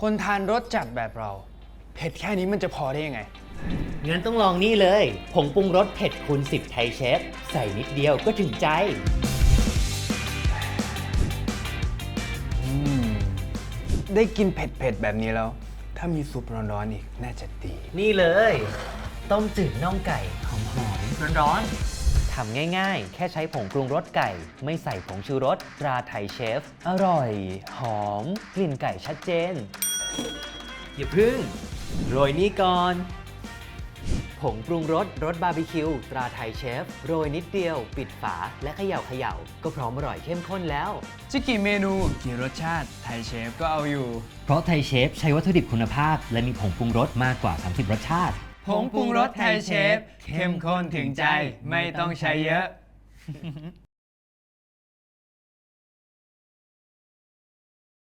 คนทานรสจัดแบบเรา เผ็ดแค่นี้มันจะพอได้ยังไง งั้นต้องลองนี่เลยผงปรุงรสเผ็ดคูณ10 ไทยเชฟ ใส่นิดเดียวก็ถึงใจอืมได้กินเผ็ดๆแบบนี้แล้ว ถ้ามีซุปร้อนๆอีก น่าจะดี นี่เลย ต้มจืดน่องไก่หอมๆร้อนๆทำง่ายๆ แค่ใช้ผงปรุงรสไก่ ไม่ใส่ผงชูรสตราไทยเชฟ อร่อย หอม กลิ่นไก่ชัดเจน อย่าพึ่ง โรยนี่ก่อน ผงปรุงรสรสบาร์บีคิวตราไทยเชฟ โรยนิดเดียว ปิดฝาและเขย่าเขย่าก็พร้อมอร่อยเข้มข้นแล้ว จะกี่เมนูกี่รสชาติไทยเชฟก็เอาอยู่ เพราะไทยเชฟใช้วัตถุดิบคุณภาพ และมีผงปรุงรสมากกว่า 30 รสชาติ ผงปรุงรสไทยเชฟเข้มข้นถึงใจไม่ต้องใช้เยอะ